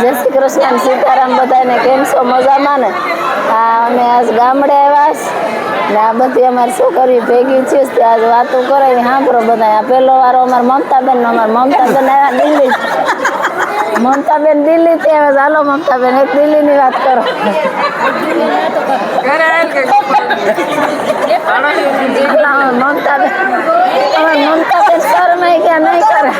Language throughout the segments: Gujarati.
જય શ્રી કૃષ્ણ, સીતારામ બધાને કેમ છો? મજામાં ને? હા, અમે આજ ગામડે આવ્યા ને આ બધી અમારી છોકરી ભેગી છે આજ વાતો કરે સાંભળો બધા આ પહેલો વારો અમારે મમતાબેન અમારે મમતાબેન આવ્યા દિલ્હી. મમતાબેન દિલ્હી થી આવે ચાલો મમતાબેન, એક દિલ્હીની વાત કરો. મમતાબેન, અમારે મમતાબેન શરમાઈ ગયા નહીં કરે.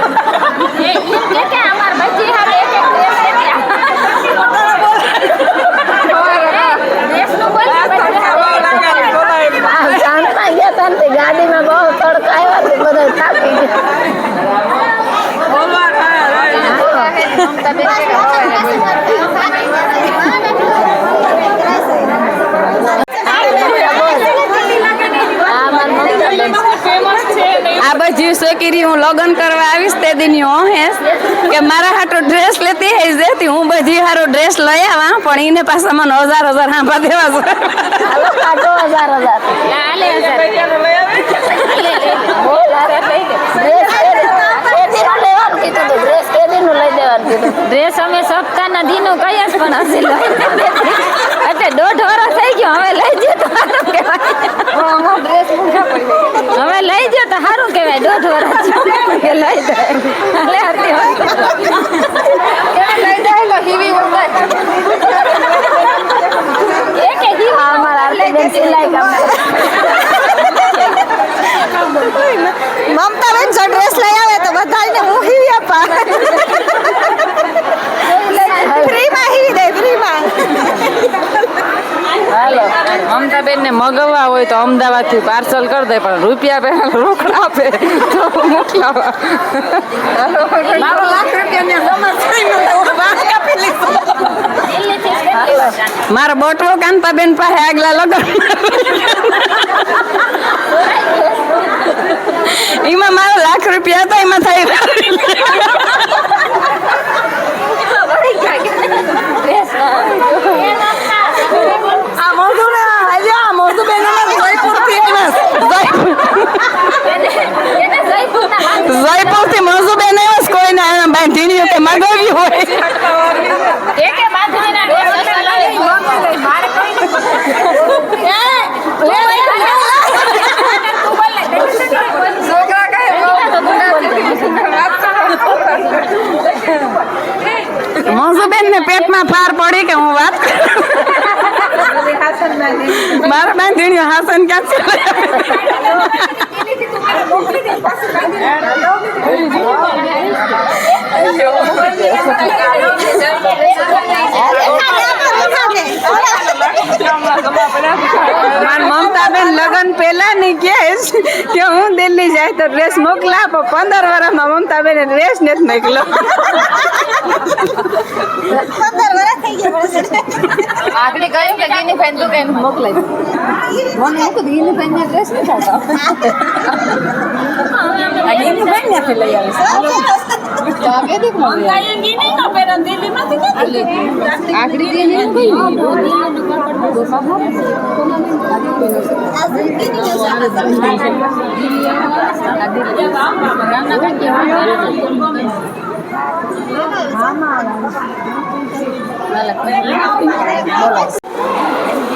આ જાનમાં ગયા તા ને તે ગાડીમાં બહુ તડકા આવ્યા તે બધા થાકી ગયા આ બધી છોકરી હું લગ્ન કરવા આવીશ તે દીની હોહેસ કે મારા હાટો ડ્રેસ લેતી હે જેથી હું બધી હારો ડ્રેસ લઈ આવા પણ એને પાસે મને હજાર હજાર હાંભા દેવા છે. હજાર હજાર બોલ આ ડ્રેસ કેદીનું લેવાનું કીધું તું ડ્રેસ કેદીનું લઈ દેવાનું કીધું ડ્રેસ અમે સપ્તાહના દિનો કયા જ પણ હજી એટલે દોઢ વર્ષ થઈ ગયો હવે લઈ જઈએ તો સારું કહેવાય. હવે લઈ જઈએ તો સારું કહેવાય દોઢ વર્ષ લઈ દે હાલે હતી એક એક ઈ આ અમારા આરતીબેન સિલાઈ કામ મમતા બેન જો ડ્રેસ લઈ આવે તો બધાને હું હીવી આપા ફ્રીમાં હીવી દે ફ્રીમાં હાલો મમતાબેન મગાવવા હોય તો અમદાવાદથી પાર્સલ કરી દે પણ રૂપિયા પહેલા રોકડા આપે. તો મોકલાવા. મારો લાખ લીધું મારો બોટવો કાંતાબેન પાસે આગલા લગન. એમાં મારો લાખ રૂપિયા હતા એમાં થઈ આ મોઢું ને આજે આ મોઢું બેન જયપુરથી જયપુરથી મોજુ બેન આવ્યા છે કોઈને એના બાંધીની કે મગાવી હોય એકે બાંધણીના ડ્રેસ સસ્તા લાવી મારે કોઈ મોસુબેન ને પેટમાં ફાર પડી કે હું વાત મારા બાંધણીઓ હાસન ક્યાં મમતાબેન લગન પહેલા ની કે કે હું દિલ્હી જાય તો ડ્રેસ મોકલા, પણ પંદર વર્ષમાં મમતાબેન ડ્રેસ નથી મોકલો આગળ કહ્યું કે ગીની ફેન તું કઈ મોકલાઈ મને એક ગીની ફેન ને ડ્રેસ નથી થતો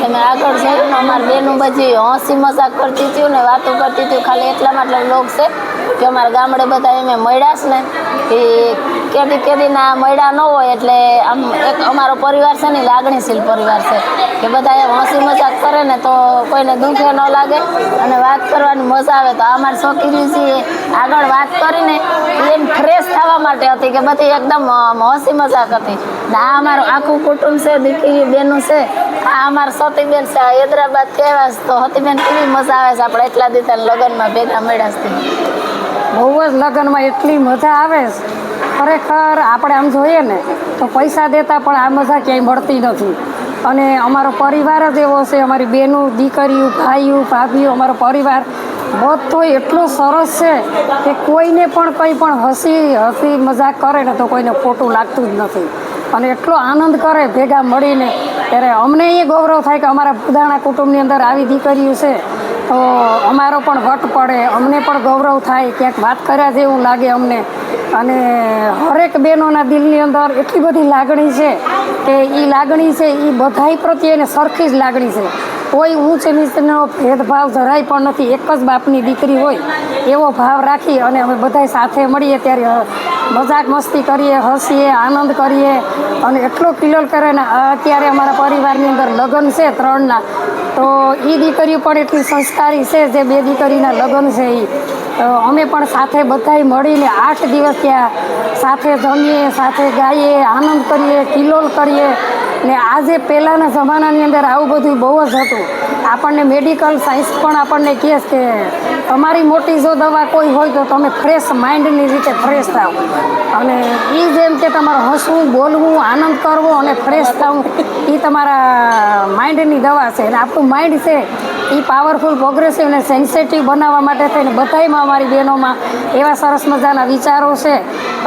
કઈ તમે આગળ જોયું અમારી બેનું બધી હસી મજાક કરતી હતી ને વાતો કરતી હતી ખાલી એટલા માટે લોક છે કે અમારા ગામડે બધા એમ મળ્યા છે ને. એ કેદી કેદીના મળ્યા ન હોય એટલે આમ એક અમારો પરિવાર છે ને લાગણીશીલ પરિવાર છે. કે બધા એમ હસી મજાક કરે ને તો કોઈને દુઃખે ન લાગે અને વાત કરવાની મજા આવે. તો અમારી છોકરી છે આગળ વાત કરીને એમ ફ્રેશ થવા માટે હતી કે બધી એકદમ હસી મજાક હતી. ને આ અમારું આખું કુટુંબ છે, દીકરી બેનું છે. આ અમારા સતીબેન છે, આ કહેવા તો હતીબેન કેવી મજા આવે છે, આપણે એટલા દિવસ લગ્નમાં ભેગા મળ્યા છે. બહુ જ લગ્નમાં એટલી મજા આવે છે. ખરેખર આપણે આમ જોઈએ ને, તો પૈસા દેતા પણ આ મજા ક્યાંય મળતી નથી. અને અમારો પરિવાર જ એવો છે, અમારી બહેનો દીકરીઓ, ભાઈઓ, ભાભીઓ, અમારો પરિવાર બધો એટલો સરસ છે કે કોઈને પણ કંઈ પણ હસી હસી મજાક કરે ને તો કોઈને ખોટું લાગતું જ નથી. અને એટલો આનંદ કરે ભેગા મળીને. ત્યારે અમને એ ગૌરવ થાય કે અમારા બધાના કુટુંબની અંદર આવી દીકરીઓ છે. તો અમારો પણ વટ પડે. અમને પણ ગૌરવ થાય. ક્યાંક વાત કર્યા જેવું લાગે અમને. અને હરેક બહેનોના દિલની અંદર એટલી બધી લાગણી છે કે એ લાગણી છે એ બધાય પ્રત્યે એને સરખી જ લાગણી છે. કોઈ ઊંચ નીચનો ભેદભાવ જરાય પણ નથી. એક જ બાપની દીકરી હોય એવો ભાવ રાખી અને અમે બધાય સાથે મળીએ ત્યારે મજાક મસ્તી કરીએ, હસીએ, આનંદ કરીએ અને એટલો કિલોલ કરે ને અત્યારે અમારા પરિવારની અંદર લગ્ન છે ત્રણના. તો એ દીકરીઓ પણ એટલી સંસ્કારી છે જે બે દીકરીના લગ્ન છે એ અમે પણ સાથે બધાય મળીને આઠ દિવસ ત્યાં સાથે જમીએ, સાથે ગાઈએ, આનંદ કરીએ, કિલોલ કરીએ. ને આજે પહેલાંના જમાનાની અંદર આવું બધું બહુ જ હતું. આપણને મેડિકલ સાયન્સ પણ આપણને કહે છે કે તમારી મોટી જો દવા કોઈ હોય તો તમે ફ્રેશ માઇન્ડની રીતે ફ્રેશ થાવ અને એ જેમ કે તમારે હસવું, બોલવું, આનંદ કરવો અને ફ્રેશ થવું એ તમારા માઇન્ડની દવા છે. અને આપણું માઇન્ડ છે એ પાવરફુલ પ્રોગ્રેસિવ અને સેન્સિટિવ બનાવવા માટે થઈને બધાયમાં અમારી બહેનોમાં એવા સરસ મજાના વિચારો છે.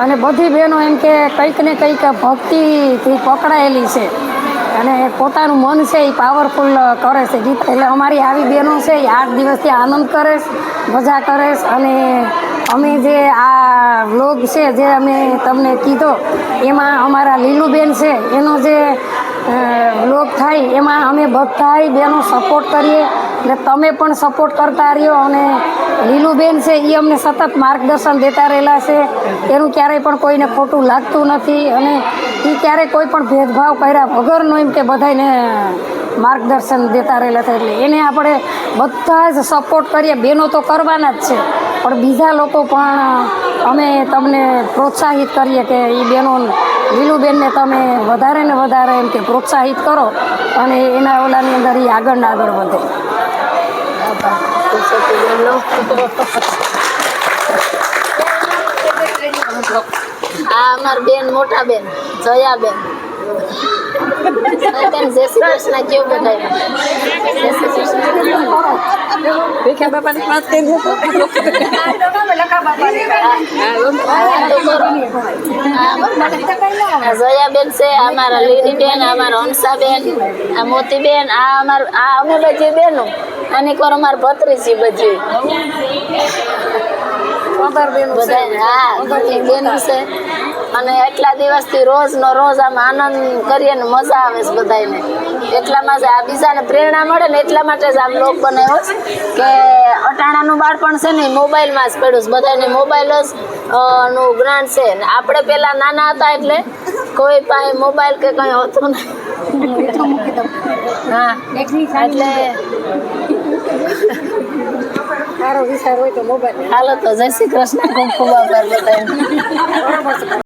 અને બધી બહેનો એમ કે કંઈક ને કંઈક ભક્તિથી પકડાયેલી છે. અને પોતાનું મન છે એ પાવરફુલ કરે છે ગીત. એટલે અમારી આવી બહેનો છે એ આઠ દિવસથી આનંદ કરે મજા કરે અને અમે જે આ વ્લોગ છે, જે અમે તમને કીધો, એમાં અમારા લીલુબેન છે, એનો જે વ્લોગ થાય, એમાં અમે બધાય બહેનો સપોર્ટ કરીએ. ને તમે પણ સપોર્ટ કરતા રહ્યો અને લીલુબેન છે એ અમને સતત માર્ગદર્શન દેતા રહેલા છે. એનું ક્યારેય પણ કોઈને ખોટું લાગતું નથી. અને એ ક્યારેય કોઈ પણ ભેદભાવ કર્યા વગરનો એમ કે બધાને માર્ગદર્શન દેતા રહેલા છે એટલે એને આપણે બધા જ સપોર્ટ કરીએ. બહેનો તો કરવાના જ છે. પણ બીજા લોકો પણ અમે તમને પ્રોત્સાહિત કરીએ કે એ બહેનો લીલુબેનને તમે વધારે ને વધારે એમ કે પ્રોત્સાહિત કરો અને એના ઓલાની અંદર એ આગળ ને આગળ વધે આ અમાર બેન મોટા બેન જયા બેન બેન જય શ્રી કૃષ્ણ કેવું બધાય. જય શ્રી કૃષ્ણ. આ જયાબેન છે અમારા લીલીબેન અમારા હંસાબેન આ મોતીબેન આ અમાર આ અમે બધી બેનો. આની કોર અમાર ભત્રીજી બધી. હા બધી છે. અને એટલા દિવસથી રોજ નો રોજ આમ આનંદ કરીએ ને મજા આવે છે બધાને એટલામાં જ આ બીજાને પ્રેરણા મળે ને એટલા માટે જ આમ લોક બનાવ્યો છે કે અટાણાનું બાળપણ છે ને મોબાઈલમાં જ પડ્યું છે. બધાને મોબાઈલ જ નું જ્ઞાન છે. ને આપણે પેલા નાના હતા એટલે કોઈ પાસે મોબાઈલ કે કંઈ હતું નહીં. હા એટલે સારો વિચાર હોય તો મોબાઈલ હાલો તો જય શ્રી કૃષ્ણ. ખૂબ ખૂબ આભાર બધાને